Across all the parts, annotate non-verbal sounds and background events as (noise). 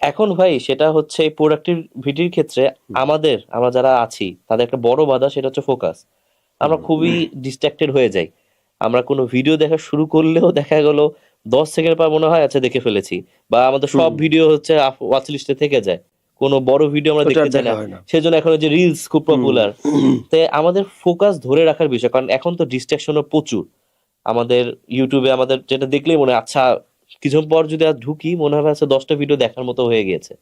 এখন ভাই সেটা হচ্ছে প্রোডাক্টিভিটির ক্ষেত্রে আমাদের আমরা যারা আছি তাদের একটা বড় বাধা সেটা হচ্ছে ফোকাস আমরা খুবই ডিস্ট্রাক্টেড হয়ে যাই। আমরা কোনো ভিডিও দেখা শুরু করলেও দেখা গেল দশ সেকেন্ড পর মনে হয় আচ্ছা দেখে ফেলেছি। বা আমাদের সব ভিডিও হচ্ছে ওয়াচ লিস্টে থেকে যায়। কোনো বড় ভিডিও আমরা দেখতে চাই না। সেজন্য এখন ওই যে রিলস খুব পপুলার তো আমাদের ফোকাস ধরে রাখার বিষয় কারণ এখন তো ডিস্ট্রাকশনও প্রচুর। আমাদের ইউটিউবে আমাদের যেটা দেখলেই মনে হয়, আচ্ছা কিছুক্ষণ পর যদি আর ঢুকি মনে হবে আচ্ছা দশটা ভিডিও দেখার মতো হয়ে গিয়েছে।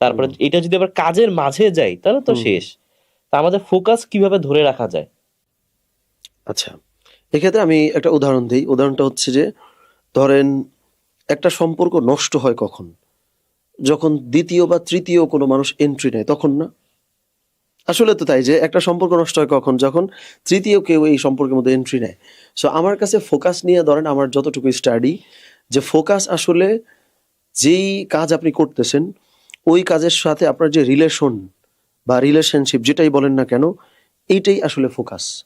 তারপরে এটা যদি আবার কাজের মাঝে যাই তাহলে তো শেষ। তা আমাদের ফোকাস কীভাবে ধরে রাখা যায়? আচ্ছা এক্ষেত্রে আমি একটা উদাহরণ দিই। উদাহরণটা হচ্ছে যে ধরেন একটা সম্পর্ক নষ্ট হয় কখন? যখন দ্বিতীয় বা তৃতীয় কোনো মানুষ এন্ট্রি নেয় তখন না? আসলে তো তাই যে একটা সম্পর্ক নষ্ট হয় কখন? যখন তৃতীয় কেউ এই সম্পর্কের মধ্যে এন্ট্রি নেয়। সো আমার কাছে ফোকাস নিয়ে ধরেন আমার যতটুকু স্টাডি যে ফোকাস আসলে যেই কাজ আপনি করতেছেন ওই কাজের সাথে আপনার যে রিলেশন বা রিলেশনশিপ যেটাই বলেন না কেন এইটাই আসলে ফোকাস।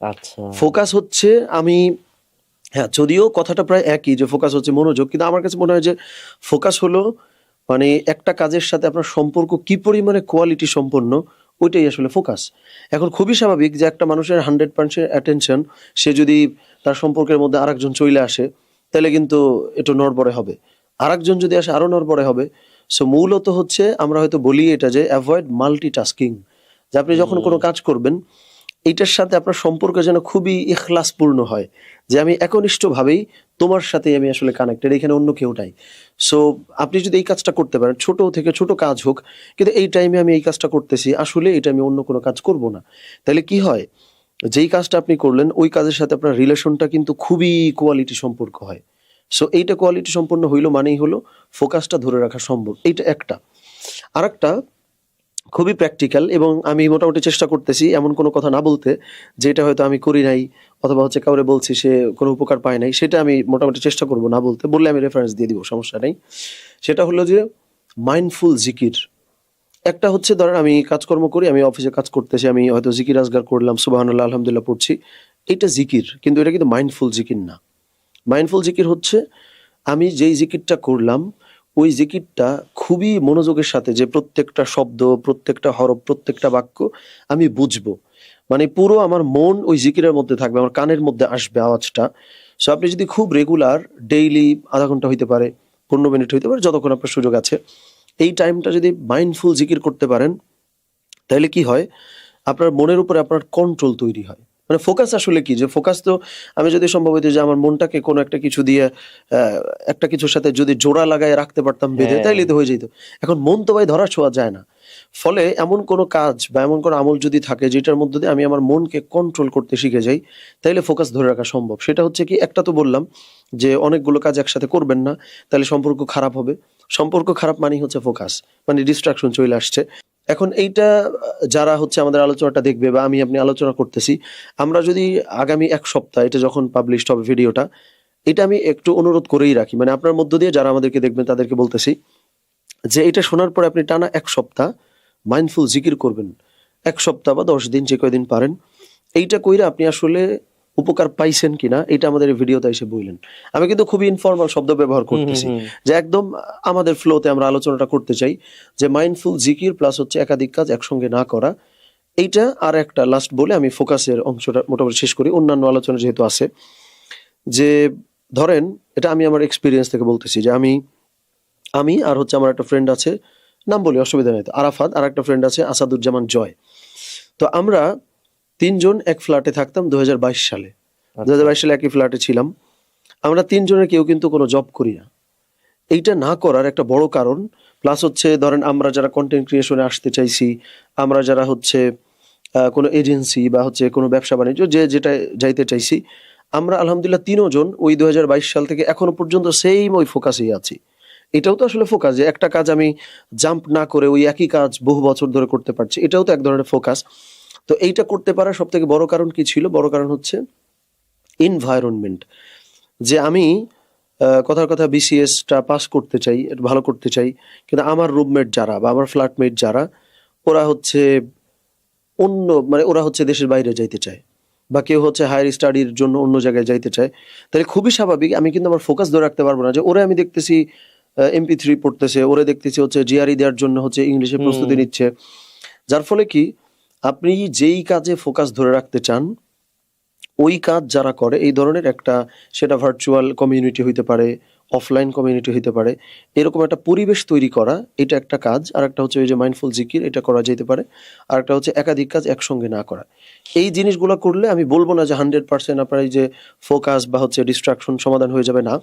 আচ্ছা। ফোকাস হচ্ছে আমি হ্যাঁ যদিও কথাটা প্রায় একই যে ফোকাস হচ্ছে মনোযোগ কিন্তু আমার কাছে মনে হয় যে ফোকাস হলো মানে একটা কাজের সাথে আপনার সম্পর্ক কি পরিমাণে কোয়ালিটি সম্পন্ন ওইটাই আসলে ফোকাস। এখন খুবই স্বাভাবিক যে একটা মানুষের হান্ড্রেড পার্সেন্ট অ্যাটেনশন সে যদি তার সম্পর্কের মধ্যে আরেকজন চলে আসে তাহলে কিন্তু একটু নড়বড়ে হবে। আরেকজন যদি আসে আরও নড়বড়ে হবে। সো মূলত হচ্ছে আমরা হয়তো বলি এটা যে অ্যাভয়েড মাল্টিটাস্কিং যে আপনি যখন কোনো কাজ করবেন এইটার সাথে আপনার সম্পর্ক যেন খুবই ইখলাসপূর্ণ হয়। যে আমি একনিষ্ঠভাবেই তোমার সাথে আমি আসলে কানেক্টেড এখানে অন্য কেউ নাই। সো আপনি যদি এই কাজটা করতে পারেন ছোট থেকে ছোট কাজ হোক কিন্তু এই টাইমে আমি এই কাজটা করতেছি আসলে এটা আমি অন্য কোনো কাজ করব না। তাহলে কি হয়? যেই কাজটা আপনি করলেন, ওই কাজের সাথে আপনার রিলেশনটা কিন্তু খুবই কোয়ালিটি সম্পর্ক হয়। সো এইটা কোয়ালিটি সম্পন্ন হইল মানেই হলো ফোকাসটা ধরে রাখা সম্ভব। এইটা একটা। আর একটা খুবই প্র্যাকটিক্যাল এবং আমি মোটামুটি চেষ্টা করতেছি এমন কোনো কথা না বলতে, যেটা হয়তো আমি করি নাই অথবা হচ্ছে কাউরে বলছি সে কোনো উপকার পায় নাই, সেটা আমি মোটামুটি চেষ্টা করব না বলতে। বললে আমি রেফারেন্স দিয়ে দিব, সমস্যা নেই। সেটা হলো যে মাইন্ডফুল জিকির। একটা হচ্ছে, ধরেন আমি কাজকর্ম করি, আমি অফিসে কাজ করতেছি, আমি হয়তো জিকির আজগার করলাম, সুবাহানুল্লাহ, আলহামদুলিল্লাহ পড়ছি। এটা জিকির, কিন্তু এটা কিন্তু মাইন্ডফুল জিকির না। মাইন্ডফুল জিকির হচ্ছে, আমি যেই জিকিরটা করলাম, ওই জিকিরটা খুবই মনোযোগের সাথে, যে প্রত্যেকটা শব্দ, প্রত্যেকটা হরফ, প্রত্যেকটা বাক্য আমি বুঝব। মানে পুরো আমার মন ওই জিকিরের মধ্যে থাকবে, আমার কানের মধ্যে আসবে আওয়াজটা। সো আপনি যদি খুব রেগুলার ডেইলি আধা ঘণ্টা হইতে পারে, পনেরো মিনিট হইতে পারে, যতক্ষণ আপনার সুযোগ আছে এই টাইমটা যদি মাইন্ডফুল জিকির করতে পারেন, তাহলে কি হয়? আপনার মনের উপরে আপনার কন্ট্রোল তৈরি হয়। মানে ফোকাস আসলে কি? যে ফোকাস তো আমি যদি সম্ভব হইতো যে আমার মনটাকে কোনো একটা কিছু দিয়ে একটা কিছুর সাথে যদি জোড়া লাগায় রাখতে পারতাম বেঁধে হ্যাঁ। তাইলে তো হয়ে যেত। এখন মন তো ভাই ধরা ছোঁয়া যায় না। ফলে এমন কোনো কাজ বা এমন কোনো আমল যদি থাকে যেটার মধ্যে দিয়ে আমি আমার মনকে কন্ট্রোল করতে শিখে যাই তাইলে ফোকাস ধরে রাখা সম্ভব। সেটা হচ্ছে কি একটা তো বললাম যে অনেকগুলো কাজ একসাথে করবেন না তাহলে সম্পর্ক খারাপ হবে। সম্পর্ক খারাপ মানেই হচ্ছে ফোকাস মানে ডিস্ট্রাকশন চলে আসছে। এখন এইটা, যারা হচ্ছে আমাদের আলোচনাটা দেখবে বা আমি আপনি আলোচনা করতেছি, আমরা যদি আগামী এক সপ্তাহ এটা যখন পাবলিশ হবে ভিডিওটা, এটা আমি একটু অনুরোধ করেই রাখি। মানে আপনার মধ্য দিয়ে যারা আমাদেরকে দেখবেন তাদেরকে বলতেছি যে এটা শোনার পরে আপনি টানা এক সপ্তাহ মাইন্ডফুল জিকির করবেন। এক সপ্তাহ বা দশ দিন যে কয়দিন পারেন, এইটা কইরা আপনি আসলে উপকার পাইছেন কিনা এটা আমাদের ভিডিওতে এসে বললেন আমি কিন্তু খুবই ইনফর্মাল শব্দ ব্যবহার করতেছি। যে একদম আমাদের ফ্লোতে আমরা আলোচনাটা করতে চাই যে মাইন্ডফুল জিকির প্লাস হচ্ছে একাধিক কাজ একসঙ্গে না করা এইটা আর একটা লাস্ট বলে আমি ফোকাসের অংশটা মোটামুটি শেষ করি। অন্যান্য আলোচনা যেহেতু আছে যে ধরেন এটা আমি আমার এক্সপিরিয়েন্স থেকে বলতেছি যে আমি আমি আর হচ্ছে আমার একটা ফ্রেন্ড আছে নাম বলি অসুবিধা নেই তো আরাফাত আর একটা ফ্রেন্ড আছে আসাদুজ্জামান জয়। তো আমরা তিনজন এক ফ্ল্যাটে থাকতাম দুই হাজার বাইশ সালে। দুই হাজার বাইশ সালে একই ফ্ল্যাটে ছিলাম। আমরা তিনজনের কেউ কিন্তু কোনো জব করি না। এইটা না করার একটা বড় কারণ প্লাস হচ্ছে ধরেন আমরা যারা কন্টেন্ট ক্রিয়েশনে আসতে চাইছি আমরা যারা হচ্ছে কোনো এজেন্সি বা হচ্ছে কোনো ব্যবসা বাণিজ্য যে যেটা যাইতে চাইছি আমরা আলহামদুলিল্লাহ তিনজন ওই দুই হাজার বাইশ সাল থেকে এখনও পর্যন্ত সেম ওই ফোকাসেই আছি। এটাও তো আসলে ফোকাস যে একটা কাজ আমি জাম্প না করে ওই একই কাজ বহু বছর ধরে করতে পারছি এটাও তো এক ধরনের ফোকাস তো এইটা করতে পারার সব থেকে বড় কারণ কি ছিল? বড় কারণ হচ্ছে এনভায়রনমেন্ট যে আমি কথার কথা বিসিএসটা পাস করতে চাই ভালো করতে চাই কিন্তু আমার রুমমেট যারা বা আমার ফ্ল্যাটমেট যারা ওরা হচ্ছে অন্য মানে ওরা হচ্ছে দেশের বাইরে যাইতে চায় বা কেউ হচ্ছে হায়ার স্টাডির জন্য অন্য জায়গায় যাইতে চায়। তাহলে খুবই স্বাভাবিক আমি কিন্তু আমার ফোকাস ধরে রাখতে পারব না যে ওরা আমি দেখতেছি এমপি থ্রি পড়তেছে ওরে দেখতেছি হচ্ছে জিআরই দেওয়ার জন্য হচ্ছে ইংলিশে প্রস্তুতি নিচ্ছে। যার ফলে কি আপনি যেই কাজে ফোকাস ধরে রাখতে চান, ওই কাজ যারা করে, এই ধরনের একটা সেটা ভার্চুয়াল কমিউনিটি হইতে পারে অফলাইন কমিউনিটি হইতে পারে, এরকম একটা পরিবেশ তৈরি করা, এটা একটা কাজ। আর একটা হচ্ছে ওই যে মাইন্ডফুল জিকির এটা করা যেতে পারে। আর একটা হচ্ছে একাধিক কাজ একসঙ্গে না করা। এই জিনিসগুলো করলে আমি বলব না যে হান্ড্রেড পার্সেন্ট আপনার এই যে ফোকাস বা হচ্ছে ডিস্ট্রাকশন সমাধান হয়ে যাবে না।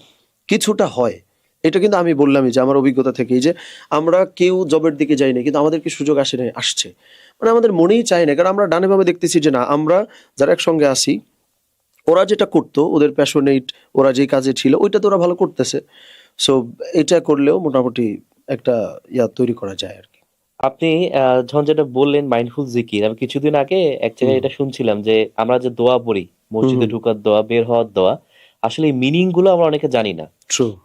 কিছুটা হয়। এটা কিন্তু আমি বললামই যে আমার অভিজ্ঞতা থেকেই যে আমরা কেউ জবের দিকে যাই না কিন্তু আমাদেরকে সুযোগ আসে না আসছে। মানে আমাদের মনেই চায় না কারণ আমরা ডানে ভাবে দেখতেছি যে না আমরা যারা একসঙ্গে আসি ওরা যেটা করতো ওদের প্যাশনেট ওরা যে কাজে ছিল ওইটা তো ওরা ভালো করতেছে। সো এটা করলেও মোটামুটি একটা ইয়া তৈরি করা যায় আর কি। আপনি আহ, যখন যেটা বললেন মাইন্ডফুল জিকির আমি কিছুদিন আগে এক জায়গায় এটা শুনছিলাম যে আমরা যে দোয়া পড়ি মসজিদে। ঢুকার দোয়া বের হওয়ার দোয়া আসলে মিনিংগুলো আমরা অনেকে জানি না।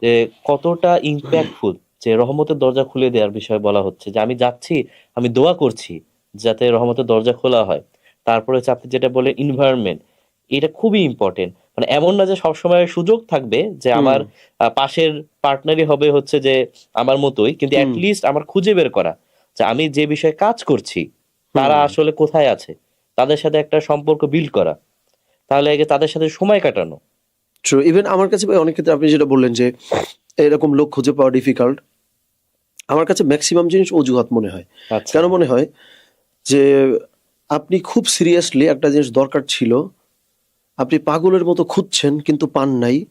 যে কতটা ইম্প্যাক্টফুল যে রহমতের দরজা খুলে দেওয়ার বিষয়ে বলা হচ্ছে যে আমি যাচ্ছি আমি দোয়া করছি যাতে রহমতের দরজা খোলা হয়। তারপরে হচ্ছে আপনি যেটা বলে এনভায়রনমেন্ট এটা খুবই ইম্পর্টেন্ট মানে এমন না যে সবসময় সুযোগ থাকবে যে আমার পাশের পার্টনারই হবে হচ্ছে যে আমার মতোই কিন্তু। অ্যাটলিস্ট আমার খুঁজে বের করা যে আমি যে বিষয়ে কাজ করছি তারা আসলে কোথায় আছে? তাদের সাথে একটা সম্পর্ক বিল্ড করা। তাহলে আগে তাদের সাথে সময় কাটানো ট্রু ইভেন আমার কাছে ভাই অনেক ক্ষেত্রে আপনি যেটা বললেন যে এরকম লোক খুঁজে পাওয়া ডিফিকাল্ট আমার কাছে ম্যাক্সিমাম জিনিস অজুহাত মনে হয়। আচ্ছা। কেন মনে হয়? যে আপনি খুব সিরিয়াসলি একটা জিনিস দরকার ছিল আপনি পাগলের মতো খুঁজছেন কিন্তু পান নাই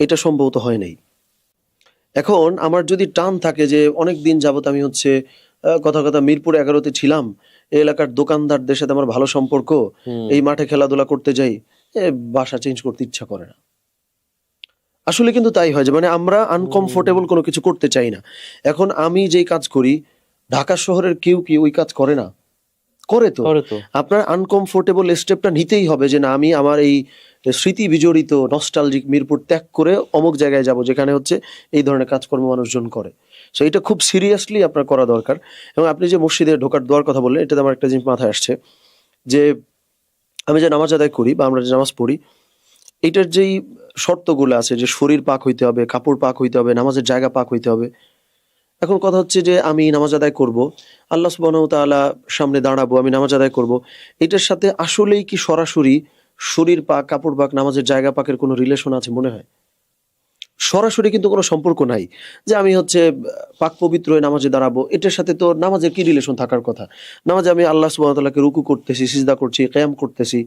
এটা সম্ভবত হয় নাই। এখন আমার যদি টান থাকে যে অনেক দিন যাবত আমি হচ্ছে কথা কথা মিরপুর এগারোতে ছিলাম এই এলাকার দোকানদারদের সাথে আমার ভালো সম্পর্ক এই মাঠে খেলাধুলা করতে যাই বাসা চেঞ্জ করতে ইচ্ছা করে না। আসলে কিন্তু তাই হয় যে মানে আমরা আনকমফোর্টেবল কোনো কিছু করতে চাই না। এখন আমি যেই কাজ করি ঢাকা শহরের কেউ কি ওই কাজ করে না? করে তো। আপনার আনকমফোর্টেবল স্টেপটা নিতেই হবে যে না আমি আমার এই স্মৃতি বিজড়িত নস্টালজিক মিরপুর ত্যাগ করে অমুক জায়গায় যাব যেখানে হচ্ছে এই ধরনের কাজকর্ম মানুষজন করে। সো এটা খুব সিরিয়াসলি আপনার করা দরকার। এবং আপনি যে মসজিদে ঢোকার দোয়ার কথা বললেন এটাতে আমার একটা জিনিস মাথায় আসছে যে আমি যে নামাজ আদায় করি বা আমরা যে নামাজ পড়ি এটার যেই শর্তগুলো আছে যে শরীর পাক হইতে হবে, কাপড় পাক হইতে হবে, নামাজের জায়গা পাক হইতে হবে। এখন কথা হচ্ছে যে আমি নামাজ আদায় করব, আল্লাহ সুবহানাহু তাআলা সামনে দাঁড়াবো, আমি নামাজ আদায় করব। এটার সাথে আসলেই কি সরাসরি শরীর পাক, কাপড় পাক, নামাজের জায়গা পাকের কোনো রিলেশন আছে মনে হয়? সরাসরি কিন্তু কোনো সম্পর্ক নাই যে আমি হচ্ছে পাক পবিত্র হয়ে নামাজে দাঁড়াবো। এটার সাথে তো নামাজের কি রিলেশন থাকার কথা? নামাজে আমি আল্লাহ সুবহানাহু তাআলাকে রুকু করতেছি, সিজদা করছি কিয়াম করতেছি।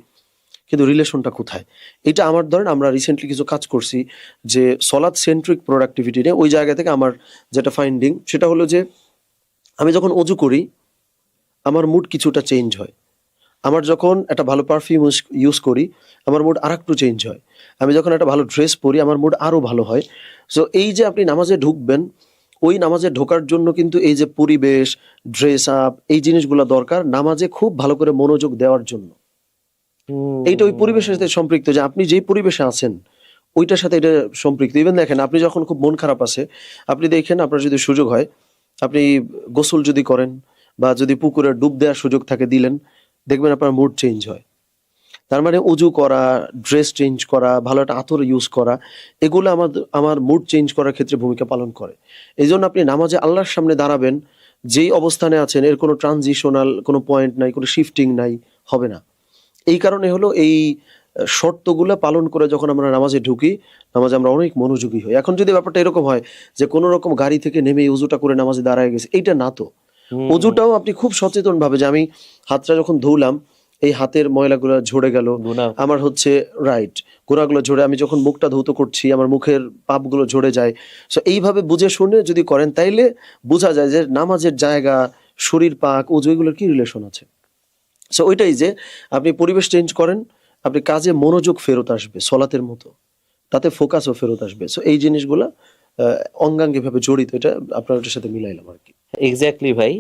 কিন্তু রিলেশনটা কোথায়? এটা আমার, ধরেন আমরা রিসেন্টলি কিছু কাজ করছি যে সলাদ সেন্ট্রিক প্রোডাক্টিভিটি নিয়ে ওই জায়গা থেকে আমার যেটা ফাইন্ডিং সেটা হলো যে আমি যখন অজু করি, আমার মুড কিছুটা চেঞ্জ হয়। আমার যখন একটা ভালো পারফিউম ইউজ করি, আমার মুড আর একটু চেঞ্জ হয়। আমি যখন একটা ভালো ড্রেস পরি, আমার মুড আরও ভালো হয়। সো এই যে আপনি নামাজে ঢুকবেন, ওই নামাজে ঢোকার জন্য কিন্তু এই যে পরিবেশ ড্রেস আপ এই জিনিসগুলো দরকার নামাজে খুব ভালো করে মনোযোগ দেওয়ার জন্য। এইটা ওই পরিবেশের সাথে সম্পৃক্ত যে আপনি যেই পরিবেশে আছেন, ওইটার সাথে এটা সম্পৃক্ত। ইভেন দেখেন, আপনি যখন খুব মন খারাপ আছে, আপনি দেখেন আপনার যদি সুযোগ হয়, আপনি গোসল যদি করেন বা যদি পুকুরে ডুব দেওয়ার সুযোগ থাকে দিলেন, দেখবেন আপনার মুড চেঞ্জ হয়। তার মানে উজু করা ড্রেস চেঞ্জ করা, ভালো একটা আতর ইউজ করা, এগুলো আমার আমার মুড চেঞ্জ করার ক্ষেত্রে ভূমিকা পালন করে। এই জন্য আপনি নামাজে আল্লাহর সামনে দাঁড়াবেন, যেই অবস্থানে আছেন, এর কোনো ট্রানজিশনাল কোনো পয়েন্ট নাই, কোনো শিফটিং নাই, হবে না। এই কারণে হলো এই শর্তগুলো পালন করে যখন আমরা নামাজে ঢুকি নামাজে আমরা অনেক মনোযোগী হই। এখন যদি ব্যাপারটা এরকম হয় যে কোনো রকম গাড়ি থেকে নেমে উজুটা করে নামাজে দাঁড়ায় গেছে এইটা না তো। উজুটাও আপনি খুব সচেতন ভাবে যে আমি হাতটা যখন ধুলাম এই হাতের ময়লাগুলো ঝরে গেল আমার হচ্ছে রাইট গোড়াগুলো ঝরে আমি যখন মুখটা ধৌত করছি আমার মুখের পাপগুলো ঝরে যায়। সো এইভাবে বুঝে শুনে যদি করেন তাইলে বোঝা যায় যে নামাজের জায়গা শরীর পাক উজু এগুলোর কি রিলেশন আছে? সো ওইটাই যে আপনি পরিবেশ চেঞ্জ করেন আপনি কাজে মনোযোগ ফেরত আসবে সলাতের মতো। তাতে ফোকাসও ফেরত আসবে। সো এই জিনিসগুলা অঙ্গাঙ্গি ভাবে জড়িত এটা আপনার ওটার সাথে মিলাইলাম আর কি। এক্স্যাক্টলি ভাই।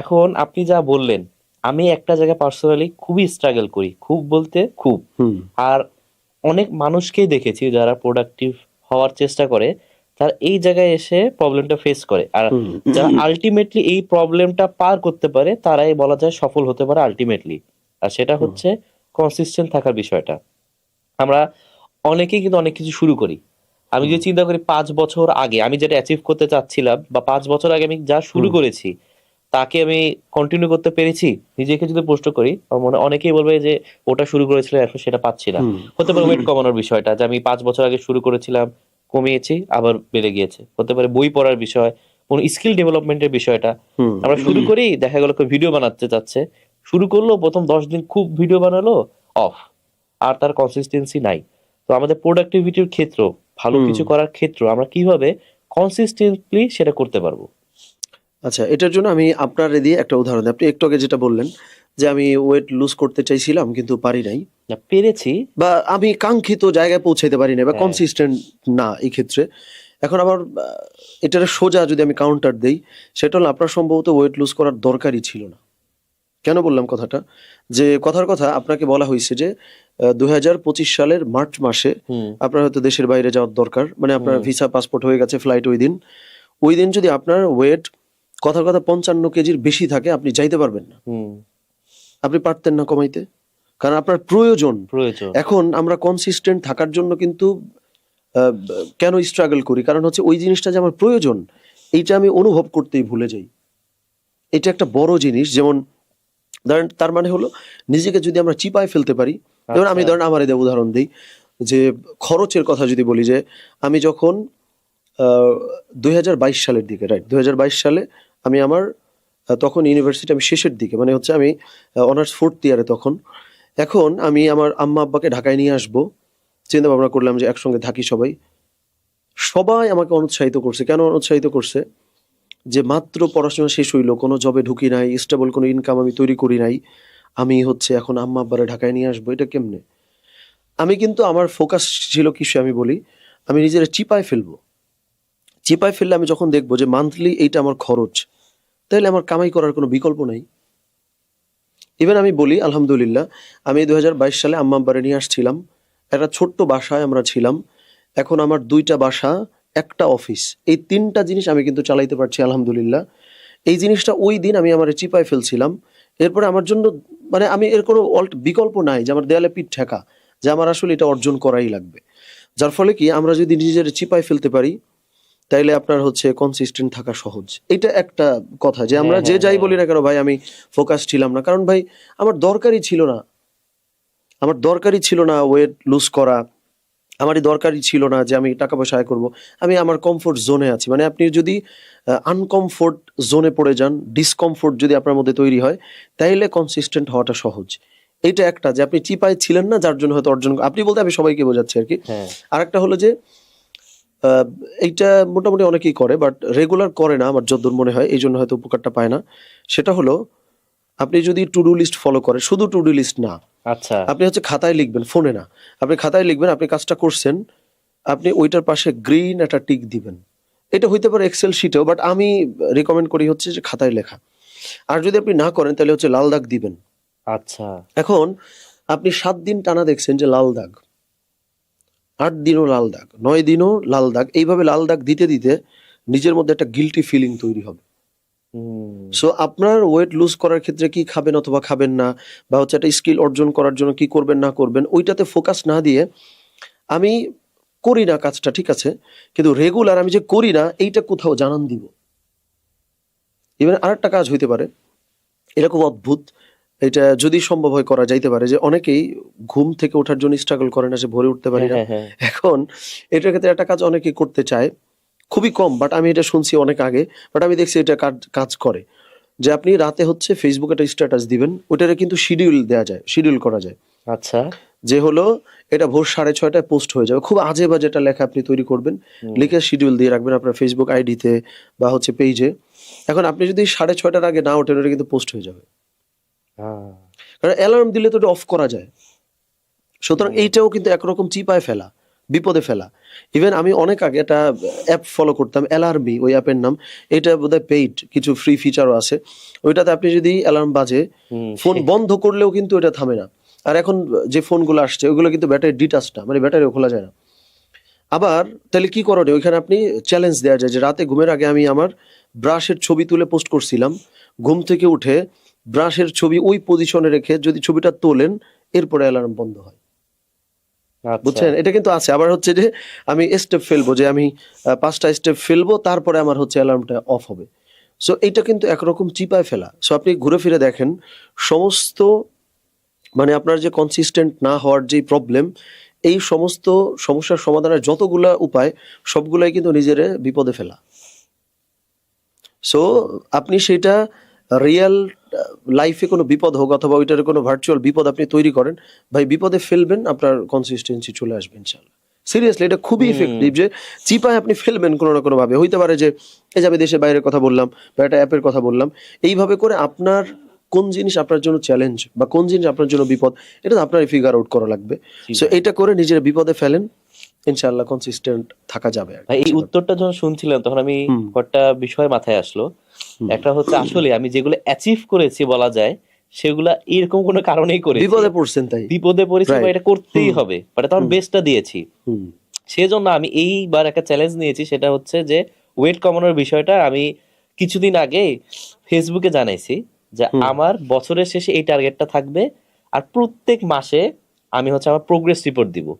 এখন আপনি যা বললেন আমি একটা জায়গায় পার্সোনালি খুবই স্ট্রাগল করি খুব বলতে খুব। আর অনেক মানুষকেই দেখেছি যারা প্রোডাক্টিভ হওয়ার চেষ্টা করে তারা এই জায়গায় এসে প্রবলেমটা ফেস করে। আর যারা আলটিমেটলি এই প্রবলেমটা পার করতে পারে তারাই বলা যায় সফল হতে পারে আলটিমেটলি আর সেটা হচ্ছে কনসিস্টেন্ট থাকার বিষয়টা। আমরা অনেকেই কিন্তু অনেক কিছু শুরু করি। আমি যদি চিন্তা করি পাঁচ বছর আগে আমি যেটা অ্যাচিভ করতে চাচ্ছিলাম বা পাঁচ বছর আগে আমি যা শুরু করেছি তাকে আমি কন্টিনিউ করতে পেরেছি? নিজেকে যদি প্রশ্ন করি আমার মনে অনেকেই বলবে যে ওটা শুরু করেছিল এখন সেটা পাচ্ছি না। হতে পারে ওয়েট কমানোর বিষয়টা যে আমি পাঁচ বছর আগে শুরু করেছিলাম কমিয়েছি আবার বেড়ে গিয়েছে। হতে পারে বই পড়ার বিষয় কোন স্কিল ডেভেলপমেন্টের বিষয়টা। আমরা শুরু করি দেখা গেল ভিডিও বানাতে চাচ্ছে। শুরু করল প্রথম দশ দিন খুব ভিডিও বানালো অফ আর তার কনসিস্টেন্সি নাই। তো আমাদের প্রোডাক্টিভিটির ক্ষেত্র ভালো কিছু করার ক্ষেত্র আমরা কীভাবে কনসিস্টেন্টলি সেটা করতে পারব? আচ্ছা এটার জন্য আমি আপনার দিয়ে একটা উদাহরণ। আপনি একটু আগে যেটা বললেন যে আমি ওয়েট লুজ করতে চাইছিলাম কিন্তু পারি নাই। না পেরেছি। বা আমি কাঙ্ক্ষিত জায়গায় পৌঁছাইতে পারি না বা হ্যাঁ। কনসিস্টেন্ট না এই ক্ষেত্রে। এখন আবার এটার সোজা যদি আমি কাউন্টার দেই সেটা হলো আপনার সম্ভবত ওয়েট লুজ করার দরকারই ছিল না। কেন বললাম কথাটা? যে কথার কথা আপনাকে বলা হয়েছে যে দুই হাজার পঁচিশ সালের মার্চ মাসে আপনার হয়তো দেশের বাইরে যাওয়ার দরকার। মানে আপনার ভিসা পাসপোর্ট হয়ে গেছে ফ্লাইট ওই দিন। ওই দিন যদি আপনার ওয়েট কথার কথা পঞ্চান্ন কেজির বেশি থাকে আপনি যাইতে পারবেন না। আপনি পারতেন না কমাইতে। কারণ আপনার প্রয়োজন। প্রয়োজন। এখন আমরা কনসিস্টেন্ট থাকার জন্য কিন্তু কেন স্ট্রাগল করি? কারণ হচ্ছে ওই জিনিসটা যে আমার প্রয়োজন এইটা আমি অনুভব করতেই ভুলে যাই। এটা একটা বড় জিনিস। যেমন ধরেন তার মানে হলো নিজেকে যদি আমরা চিপায় ফেলতে পারি যেমন আমি আচ্ছা। ধরেন আমার এদের উদাহরণ দিই যে খরচের কথা যদি বলি যে আমি যখন দুই হাজার বাইশ সালের দিকে রাইট দুই হাজার বাইশ সালে আমি আমার তখন ইউনিভার্সিটি আমি শেষের দিকে মানে হচ্ছে আমি অনার্স ফোর্থ ইয়ারে তখন। এখন আমি আমার আম্মা আব্বাকে ঢাকায় নিয়ে আসব। চিন্তা ভাবনা করলাম যে একসঙ্গে থাকি সবাই। সবাই আমাকে অনুৎসাহিত করছে। কেন অনুৎসাহিত করছে? যে মাত্র পড়াশোনা শেষ হইল, কোনো জবে ঢুকি নাই স্টেবল কোনো ইনকাম আমি তৈরি করি নাই, আমি হচ্ছে এখন আম্মা আব্বারে ঢাকায় নিয়ে আসব। এটা কেমনে? আমি কিন্তু আমার ফোকাস ছিল কিসে আমি বলি, আমি নিজের চিপায় ফেলব। চিপায় ফেললে আমি যখন দেখব যে মান্থলি এইটা আমার খরচ তাহলে আমার কামাই করার কোনো বিকল্প নাই। ইভেন আমি বলি, আলহামদুলিল্লাহ, আমি দু হাজার বাইশ সালে আম্মাম্বারে নিয়ে আসছিলাম। একটা ছোট্ট বাসায় আমরা ছিলাম। এখন আমার দুইটা বাসা, একটা অফিস। এই তিনটা জিনিস আমি কিন্তু চালাইতে পারছি, আলহামদুলিল্লাহ। এই জিনিসটা ওই দিন আমি আমার চিপায় ফেলছিলাম। এরপরে আমার জন্য মানে আমি এর কোনো অল্ট- বিকল্প নাই যে আমার দেয়ালে পিঠ ঠেকা, যে আমার আসলে এটা অর্জন করাই লাগবে। যার ফলে কি, আমরা যদি নিজের চিপায় ফেলতে পারি তাইলে আপনার হচ্ছে কনসিস্টেন্ট থাকা সহজ। এটা একটা কথা যে আমরা হ্যাঁ, যে হ্যাঁ, যাই হ্যাঁ। বলি না কেন ভাই আমি ফোকাস ছিলাম না। কারণ ভাই আমার দরকারই ছিল না। আমার দরকারই ছিল না ওয়েট লুজ করা। আমারই দরকারই ছিল না যে আমি টাকা পয়সা আয় করব। আমি আমার কমফোর্ট জোনে আছি। মানে আপনি যদি আনকমফোর্ট জোনে পড়ে যান ডিসকমফোর্ট যদি আপনার মধ্যে তৈরি হয় তাইলে কনসিস্টেন্ট হওয়াটা সহজ। এইটা একটা যে আপনি চিপায় ছিলেন না যার জন্য হয়তো অর্জন আপনি বলতে আমি সবাইকে বোঝাচ্ছি আর কি। আর একটা হলো যে এইটা মোটামুটি অনেকেই করে বাট রেগুলার করে না আমার যদ্দূর মনে হয় এই জন্য হয়তো উপকারটা পায় না। সেটা হলো আপনি যদি টু ডু লিস্ট ফলো করেন শুধু টু ডু লিস্ট না। আচ্ছা। আপনি হচ্ছে খাতায় লিখবেন ফোনে না। আপনি খাতায় লিখবেন আপনি কাজটা করছেন আপনি ওইটার পাশে গ্রিন একটা টিক দিবেন। এটা হইতে পারে এক্সেল শিটেও বাট আমি রেকমেন্ড করি হচ্ছে যে খাতায় লেখা। আর যদি আপনি না করেন তাহলে হচ্ছে লাল দাগ দিবেন। আচ্ছা। এখন আপনি সাত দিন টানা দেখছেন যে লাল দাগ। আট দিনও লাল দাগ নয় দিনও লাল দাগ। এইভাবে লাল দাগ দিতে দিতে নিজের মধ্যে একটা গিলটি ফিলিং তৈরি হবে। সো আপনার ওয়েট লুজ করার ক্ষেত্রে কি খাবেন অথবা খাবেন না? বা হচ্ছে একটা স্কিল অর্জন করার জন্য কি করবেন না করবেন? ওইটাতে ফোকাস না দিয়ে আমি করি না কাজটা ঠিক আছে? কিন্তু রেগুলার আমি যে করি না এইটা কোথাও জানান দিব। ইভেন আরেকটা কাজ হইতে পারে। এরকম অদ্ভুত। এটা যদি সম্ভব হয় করা যাইতে পারে যে অনেকেই ঘুম থেকে ওঠার জন্য স্ট্রাগল করে না যে ভোরে উঠতে পারি না। হ্যাঁ হ্যাঁ এখন এটার ক্ষেত্রে একটা কাজ অনেকেই করতে চায় খুবই কম বাট আমি এটা শুনছি অনেক আগে বাট আমি দেখছি এটা কাজ করে। যে আপনি রাতে হচ্ছে ফেসবুকে একটা স্ট্যাটাস দিবেন ওটারে কিন্তু শিডিউল দেওয়া যায় শিডিউল করা যায়। আচ্ছা। যে হলো এটা ভোর সাড়ে ছয়টায় পোস্ট হয়ে যাবে। খুব আজে বাজে একটা লেখা আপনি তৈরি করবেন লিখে শিডিউল দিয়ে রাখবেন আপনার ফেসবুক আইডিতে বা হচ্ছে পেজে এখন আপনি যদি সাড়ে ছয়টার আগে না ওঠেন ওটা কিন্তু পোস্ট হয়ে যাবে। হ্যাঁ কারণ অ্যালার্ম দিলে তো এটা অফ করা যায়। সুতরাং এইটাও কিন্তু একরকম চিপায় ফেলা বিপদে ফেলা। ইভেন আমি অনেক আগে একটা অ্যাপ ফলো করতাম অ্যালার্মি ওই অ্যাপের নাম। এটা বোধহয় পেইড কিছু ফ্রি ফিচারও আছে। ওইটাতে আপনি যদি অ্যালার্ম বাজে ফোন (laughs) বন্ধ করলেও কিন্তু এটা থামে না। আর এখন যে ফোনগুলো আসছে ওগুলো কিন্তু ব্যাটারি ডিটাচ না মানে ব্যাটারিও খোলা যায় না। আবার তাহলে কি করণীয়? ওইখানে আপনি চ্যালেঞ্জ দেওয়া যায় যে রাতে ঘুমের আগে আমি আমার ব্রাশের ছবি তুলে পোস্ট করছিলাম। ঘুম থেকে উঠে ব্রাশের ছবি ওই পজিশনে রেখে যদি ছবিটা তোলেন এরপরে অ্যালার্ম বন্ধ হয়। আচ্ছা। বুঝছেন? এটা কিন্তু আছে। আবার হচ্ছে যে আমি স্টেপ ফেলব যে আমি পাঁচটা স্টেপ ফেলব তারপরে আমার হচ্ছে অ্যালার্মটা অফ হবে। সো এটা কিন্তু একরকম চিপায় ফেলা। সো আপনি ঘুরে ফিরে দেখেন সমস্ত মানে আপনার যে কনসিস্টেন্ট না হওয়ার যে প্রবলেম এই সমস্ত সমস্যার সমাধানের যতগুলা উপায় সবগুলাই কিন্তু নিজের বিপদে ফেলা। সো আপনি সেটা রিয়েল লাইফে কোনো বিপদ হোক অথবা ওইটার কোনো ভার্চুয়াল বিপদ আপনি তৈরি করেন ভাই বিপদে ফেলবেন আপনার কনসিস্টেন্সি চলে আসবে ইনশাল্লাহ। সিরিয়াসলি এটা খুবই ইফেক্টিভ যে চিপায় আপনি ফেলবেন কোনো না কোনো ভাবে। হইতে পারে যে এই যাবে দেশের বাইরের কথা বললাম বা একটা অ্যাপের কথা বললাম এইভাবে করে আপনার কোন জিনিস আপনার জন্য চ্যালেঞ্জ বা কোন জিনিস আপনার জন্য বিপদ এটা তো আপনারই ফিগার আউট করা লাগবে। সো এটা করে নিজের বিপদে ফেলেন ইনশাআল্লাহ কনসিস্টেন্ট থাকা যাবে এই উত্তরটা যখন শুনছিলাম তখন আমি কয়েকটা বিষয় মাথায় আসলো। একটা হচ্ছে আসলে আমি যেগুলো অ্যাচিভ করেছি বলা যায় সেগুলা এরকম কোনো কারণেই করে বিপদে পড়ছেন তাই। বিপদে পড়েছি বা এটা করতেই হবে বাট তখন বেস্টটা দিয়েছি। সেজন্য আমি এইবার একটা চ্যালেঞ্জ নিয়েছি সেটা হচ্ছে যে ওয়েট কমানোর বিষয়টা আমি কিছুদিন আগে ফেসবুকে জানাইছি যে আমার বছরের শেষে এই টার্গেটটা থাকবে আর প্রত্যেক মাসে আমি হচ্ছে আমার প্রোগ্রেস রিপোর্ট দিব।